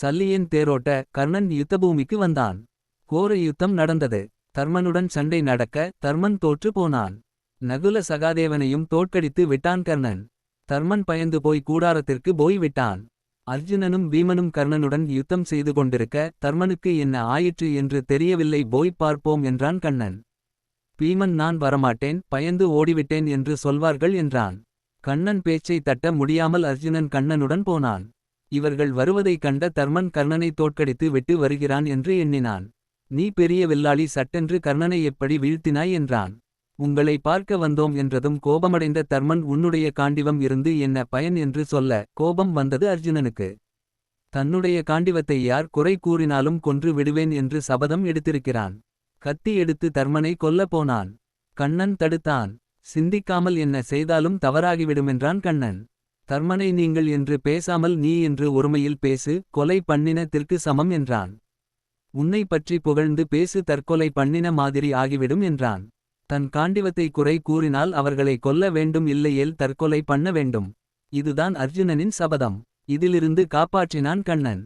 சல்லியின் தேரோட்ட கர்ணன் யுத்தபூமிக்கு வந்தான். கோர யுத்தம் நடந்தது. தர்மனுடன் சண்டை நடக்க தர்மன் தோற்று போனான். நகுல சகாதேவனையும் தோற்கடித்து விட்டான் கர்ணன். தர்மன் பயந்து போய் கூடாரத்திற்கு போய் விட்டான். அர்ஜுனனும் பீமனும் கர்ணனுடன் யுத்தம் செய்து கொண்டிருக்க தர்மனுக்கு என்ன ஆயிற்று என்று தெரியவில்லை போய்ப் பார்ப்போம் என்றான் கண்ணன். பீமன் நான் வரமாட்டேன் பயந்து ஓடிவிட்டேன் என்று சொல்வார்கள் என்றான். கண்ணன் பேச்சை தட்ட முடியாமல் அர்ஜுனன் கண்ணனுடன் போனான். இவர்கள் வருவதைக் கண்ட தர்மன் கர்ணனை தோற்கடித்து விட்டு வருகிறான் என்று எண்ணினான். நீ பெரிய வில்லாளி சட்டென்று கர்ணனை எப்படி வீழ்த்தினாய் என்றான். உங்களை பார்க்க வந்தோம் என்றதும் கோபமடைந்த தர்மன் உன்னுடைய காண்டிவம் இருந்து என்ன பயன் என்று சொல்ல கோபம் வந்தது அர்ஜுனனுக்கு. தன்னுடைய காண்டிவத்தை யார் குறை கூறினாலும் கொன்று விடுவேன் என்று சபதம் எடுத்திருக்கிறான். கத்தி எடுத்து தர்மனை கொல்ல போனான். கண்ணன் தடுத்தான். சிந்திக்காமல் என்ன செய்தாலும் தவறாகிவிடுமென்றான் கண்ணன். தர்மனை நீங்கள் என்று பேசாமல் நீ என்று ஒருமையில் பேசு கொலை பண்ணினத்திற்கு சமம் என்றான். உன்னை பற்றி புகழ்ந்து பேசு தற்கொலை பண்ணின மாதிரி ஆகிவிடும் என்றான். தன் காண்டிவத்தை குறை கூறினால் அவர்களை கொல்ல வேண்டும் இல்லையேல் தற்கொலை பண்ண வேண்டும். இதுதான் அர்ஜுனனின் சபதம். இதிலிருந்து காப்பாற்றினான் கண்ணன்.